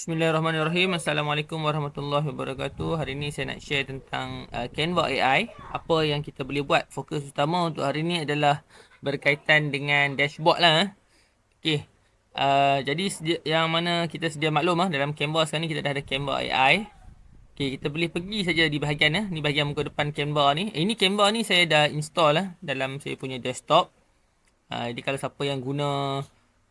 Bismillahirrahmanirrahim. Assalamualaikum warahmatullahi wabarakatuh. Hari ini saya nak share tentang uh, Canva AI. Apa yang kita boleh buat. Fokus utama untuk hari ini adalah berkaitan dengan dashboard lah. Eh. Okay. Uh, jadi yang mana kita sedia maklum lah, dalam Canva sekarang ni kita dah ada Canva AI. Okay, kita boleh pergi saja di bahagian eh. Ni bahagian muka depan Canva ni. Eh, ini Canva ni saya dah install lah dalam saya punya desktop. Uh, jadi kalau siapa yang guna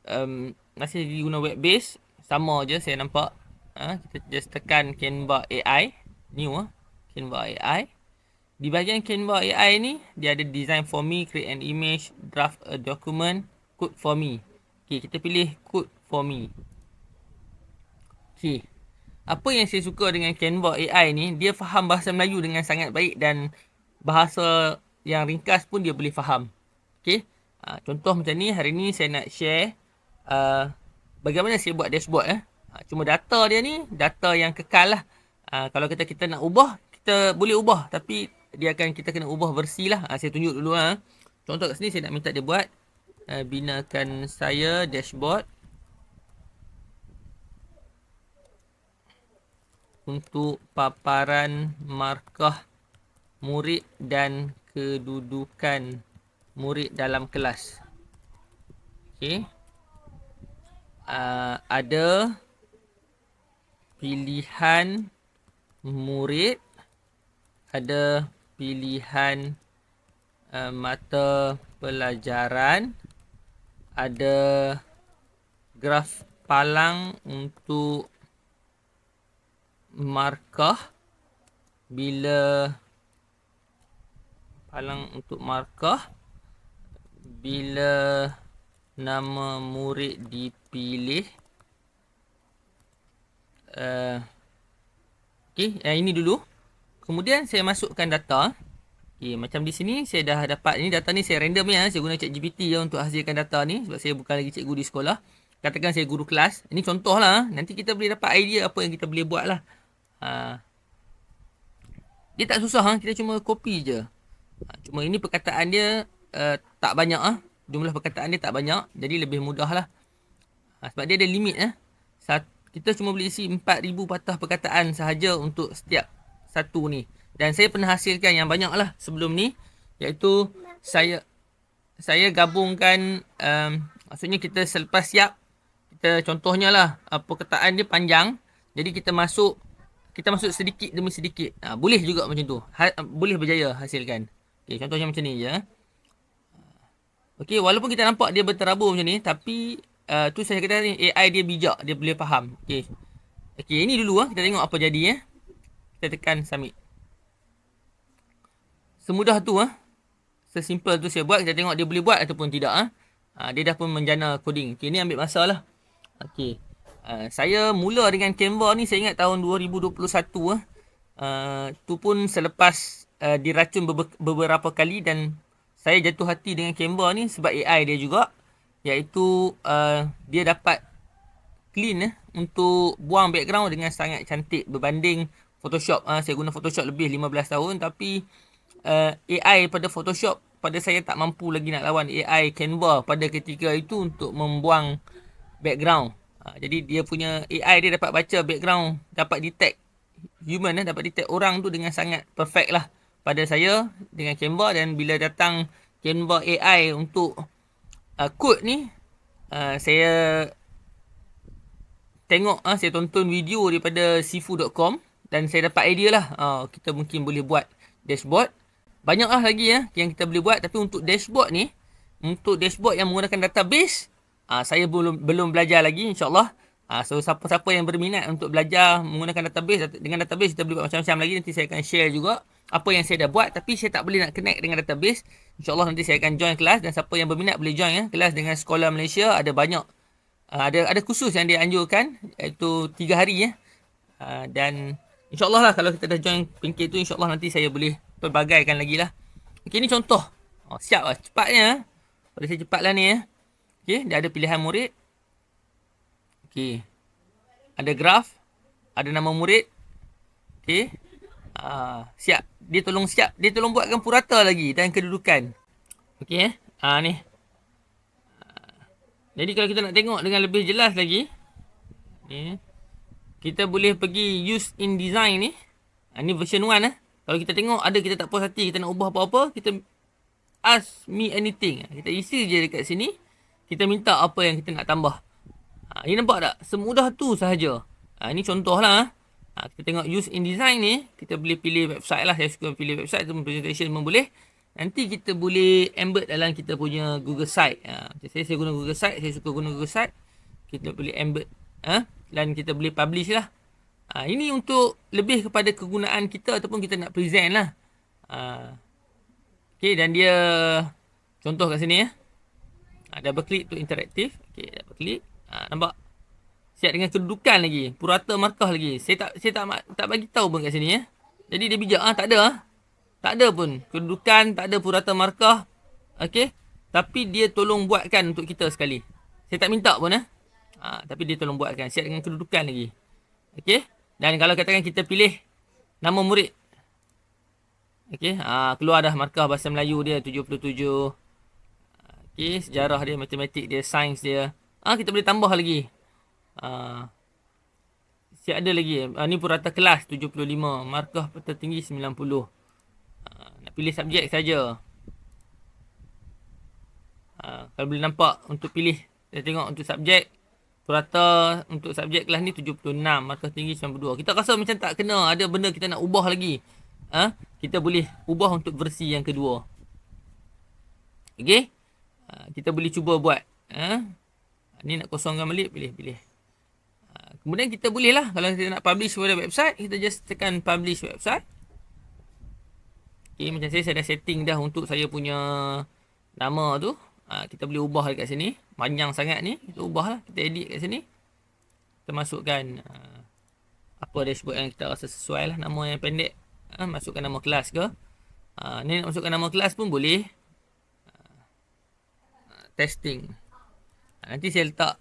um, masih guna web base sama je saya nampak ha, kita just tekan Canva AI new ah Canva AI di bahagian Canva AI ni dia ada design for me create an image draft a document code for me. Okey kita pilih code for me. Okey apa yang saya suka dengan Canva AI ni dia faham bahasa Melayu dengan sangat baik dan bahasa yang ringkas pun dia boleh faham. Okey ha, contoh macam ni hari ni saya nak share uh, bagaimana saya buat dashboard eh. Ha, cuma data dia ni data yang kekal lah. Ha, kalau kita kita nak ubah, kita boleh ubah tapi dia akan kita kena ubah versi lah. Ha, saya tunjuk dulu lah. Contoh kat sini saya nak minta dia buat uh, binakan saya dashboard untuk paparan markah murid dan kedudukan murid dalam kelas. Okey uh, ada pilihan murid ada pilihan uh, mata pelajaran ada graf palang untuk markah. Bila palang untuk markah bila nama murid dipilih uh, okey yang ini dulu. Kemudian saya masukkan data. Okey macam di sini saya dah dapat ini data ni saya random ya saya guna ChatGPT ya untuk hasilkan data ni sebab saya bukan lagi cikgu di sekolah. Katakan saya guru kelas ini contohlah nanti kita boleh dapat idea apa yang kita boleh buat lah. Uh, dia tak susah ha? kita cuma copy je. Ha, cuma ini perkataan dia uh, tak banyak ah jumlah perkataan dia tak banyak jadi lebih mudah lah ha, sebab dia ada limit eh. kita cuma boleh isi 4000 patah perkataan sahaja untuk setiap satu ni dan saya pernah hasilkan yang banyak lah sebelum ni iaitu saya saya gabungkan um, maksudnya kita selepas siap kita contohnya lah uh, perkataan dia panjang jadi kita masuk kita masuk sedikit demi sedikit ha, boleh juga macam tu ha, boleh berjaya hasilkan okay, contohnya macam ni je eh. Okey, walaupun kita nampak dia berterabur macam ni, tapi uh, tu saya kata ni AI dia bijak, dia boleh faham. Okey. Okey, ini dulu ah kita tengok apa jadi eh. Kita tekan submit. Semudah tu ah. Sesimpel tu saya buat, kita tengok dia boleh buat ataupun tidak ah. Uh, dia dah pun menjana coding. Okey, ni ambil masa lah. Okey. Uh, saya mula dengan Canva ni saya ingat tahun 2021 ah. Uh, tu pun selepas uh, diracun beberapa kali dan saya jatuh hati dengan Canva ni sebab AI dia juga iaitu uh, dia dapat clean eh, untuk buang background dengan sangat cantik berbanding Photoshop. Uh, saya guna Photoshop lebih 15 tahun tapi uh, AI pada Photoshop pada saya tak mampu lagi nak lawan AI Canva pada ketika itu untuk membuang background. Uh, jadi dia punya AI dia dapat baca background dapat detect human eh, dapat detect orang tu dengan sangat perfect lah pada saya dengan Canva. Dan bila datang Canva AI untuk uh, code ni uh, saya tengok uh, saya tonton video daripada sifu.com dan saya dapat idea lah uh, kita mungkin boleh buat dashboard. Banyak lah lagi ya yang kita boleh buat. Tapi untuk dashboard ni untuk dashboard yang menggunakan database uh, saya belum belum belajar lagi insyaallah. Uh, so siapa-siapa yang berminat untuk belajar menggunakan database dengan database kita boleh buat macam-macam lagi nanti saya akan share juga apa yang saya dah buat tapi saya tak boleh nak connect dengan database. InsyaAllah nanti saya akan join kelas dan siapa yang berminat boleh join ya. Kelas dengan Sekolah Malaysia ada banyak uh, ada ada khusus yang dia anjurkan iaitu 3 hari ya. Uh, dan insyaAllah lah kalau kita dah join pinggir tu insyaAllah nanti saya boleh pelbagaikan lagi lah. Okay ni contoh. Oh, siap lah cepatnya. Pada saya cepat lah ni ya. Okay dia ada pilihan murid. Okay. Ada graf. Ada nama murid. Okay. Uh, siap dia tolong siap dia tolong buatkan purata lagi dan kedudukan okey eh ha ni jadi kalau kita nak tengok dengan lebih jelas lagi ni kita boleh pergi use in design ni. Ha, ni version 1 eh. Kalau kita tengok ada kita tak puas hati, kita nak ubah apa-apa, kita ask me anything. Kita isi je dekat sini. Kita minta apa yang kita nak tambah. Ha, ini nampak tak? Semudah tu sahaja. Ha, ini contoh lah. Ha, kita tengok use in design ni. Kita boleh pilih website lah. Saya suka pilih website tu presentation pun boleh. Nanti kita boleh embed dalam kita punya Google Site. Ha, saya, saya guna Google Site. Saya suka guna Google Site. Kita boleh embed. Ha? Dan kita boleh publish lah. Ha, ini untuk lebih kepada kegunaan kita ataupun kita nak present lah. Ha, okay, dan dia contoh kat sini ya. Ha, double click tu interaktif. Okay, double click. Ha, nampak? Siap dengan kedudukan lagi. Purata markah lagi. Saya tak saya tak tak bagi tahu pun kat sini ya. Jadi dia bijak ah, ha? tak ada ah. Ha? Tak ada pun. Kedudukan, tak ada purata markah. Okay. Tapi dia tolong buatkan untuk kita sekali. Saya tak minta pun eh. Ha, tapi dia tolong buatkan. Siap dengan kedudukan lagi. Okay. Dan kalau katakan kita pilih nama murid. Okey, ha, keluar dah markah bahasa Melayu dia 77. Okey, sejarah dia, matematik dia, sains dia. Ah ha, kita boleh tambah lagi. Ha, siap ada lagi. Ha, ni purata kelas 75, markah tertinggi 90. Ha, nak pilih subjek saja. Ha, kalau boleh nampak untuk pilih, kita tengok untuk subjek Purata untuk subjek kelas ni 76. Markah tinggi 92. Kita rasa macam tak kena. Ada benda kita nak ubah lagi. Ha? Kita boleh ubah untuk versi yang kedua. Okay. Ha, kita boleh cuba buat. Ha? Ni nak kosongkan balik. Pilih, pilih. Ha, kemudian kita boleh lah. Kalau kita nak publish pada website. Kita just tekan publish website. Okay, macam saya, saya dah setting dah untuk saya punya nama tu. Ha, kita boleh ubah dekat sini. Panjang sangat ni. Kita ubah lah. Kita edit kat sini. Kita masukkan uh, apa dashboard yang kita rasa sesuai lah. Nama yang pendek. Ha, masukkan nama kelas ke. Ha, ni nak masukkan nama kelas pun boleh. Ha, testing. Nanti saya letak.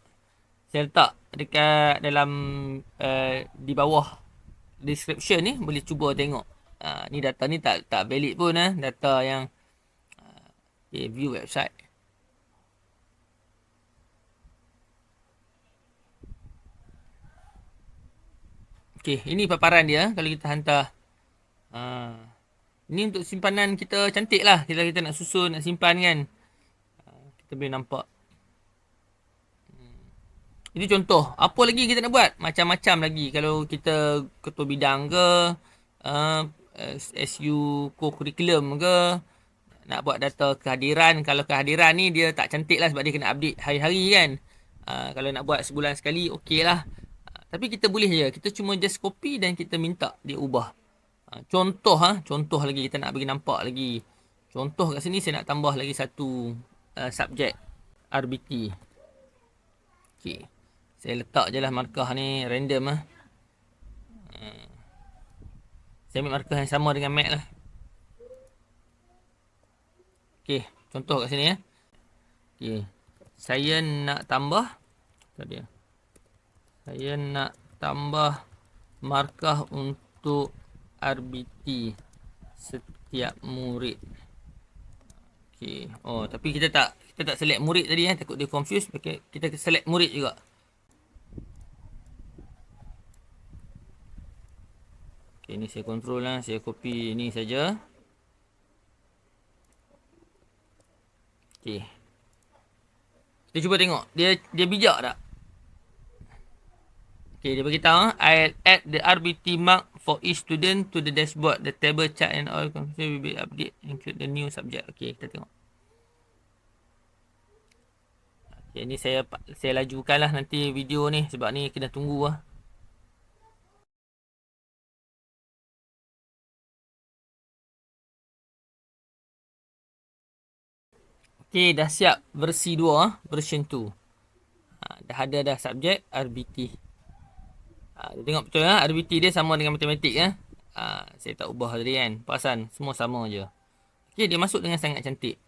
Saya letak dekat dalam uh, di bawah description ni. Boleh cuba tengok. Ha, ni data ni tak tak valid pun. Eh. Data yang uh, okay, view website. Okey, ini paparan dia kalau kita hantar. Ha. Ini untuk simpanan kita cantik lah. Kita kita nak susun, nak simpan kan. Ha. Kita boleh nampak. Ini contoh. Apa lagi kita nak buat? Macam-macam lagi. Kalau kita ketua bidang ke. Uh, SU co-curriculum ke. Nak buat data kehadiran. Kalau kehadiran ni dia tak cantik lah sebab dia kena update hari-hari kan. Uh, kalau nak buat sebulan sekali, okey lah. Tapi kita boleh je. Kita cuma just copy dan kita minta dia ubah. Ha, contoh ha, contoh lagi kita nak bagi nampak lagi. Contoh kat sini saya nak tambah lagi satu uh, subjek RBT. Okey. Saya letak je lah markah ni random ah. Ha. Saya ambil markah yang sama dengan Mac lah. Okey, contoh kat sini ya. Okey. Saya nak tambah tadi ya saya nak tambah markah untuk RBT setiap murid. Okey. Oh, tapi kita tak kita tak select murid tadi eh takut dia confuse. Okay. Kita select murid juga. Okey, ni saya control lah. Saya copy ni saja. Okey. Kita cuba tengok. Dia dia bijak tak? Okay, dia beritahu, I'll add the RBT mark for each student to the dashboard. The table chart and all confusion will be update include the new subject. Okay, kita tengok. Okay, ni saya saya lajukan lah nanti video ni sebab ni kena tunggu lah. Okay, dah siap versi 2, ah, version 2. Ha, dah ada dah subjek RBT. Ha, tengok betul ha? RBT dia sama dengan matematik ya. Ha, saya tak ubah tadi kan. Perasan semua sama je. Okey, dia masuk dengan sangat cantik.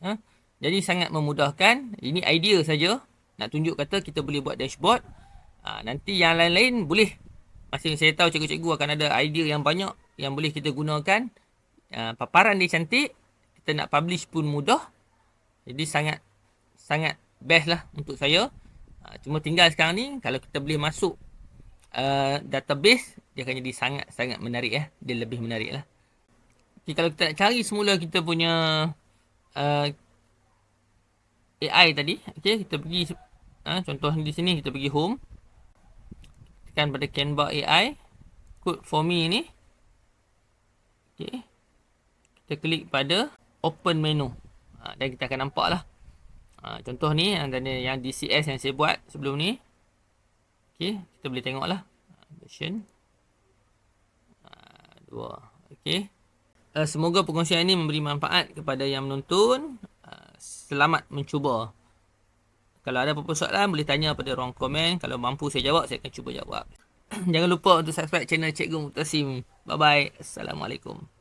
Ha? Jadi sangat memudahkan. Ini idea saja. Nak tunjuk kata kita boleh buat dashboard. Ha, nanti yang lain-lain boleh. Masih saya tahu cikgu-cikgu akan ada idea yang banyak yang boleh kita gunakan. Ha, paparan dia cantik. Kita nak publish pun mudah. Jadi sangat sangat best lah untuk saya. Ha, cuma tinggal sekarang ni kalau kita boleh masuk uh, database, dia akan jadi sangat-sangat menarik ya. Dia lebih menarik lah. Okay, kalau kita nak cari semula kita punya uh, AI tadi. Okay, kita pergi, uh, contoh di sini kita pergi home. Tekan pada Canva AI. Code for me ni. Okay. Kita klik pada open menu. Uh, dan kita akan nampak lah. Uh, contoh ni yang, yang DCS yang saya buat sebelum ni. Okay, kita boleh tengok lah. Version. Uh, dua. Okay. Uh, semoga perkongsian ini memberi manfaat kepada yang menonton. Uh, selamat mencuba. Kalau ada apa-apa soalan, boleh tanya pada ruang komen. Kalau mampu saya jawab, saya akan cuba jawab. Jangan lupa untuk subscribe channel Cikgu Mutasim. Bye-bye. Assalamualaikum.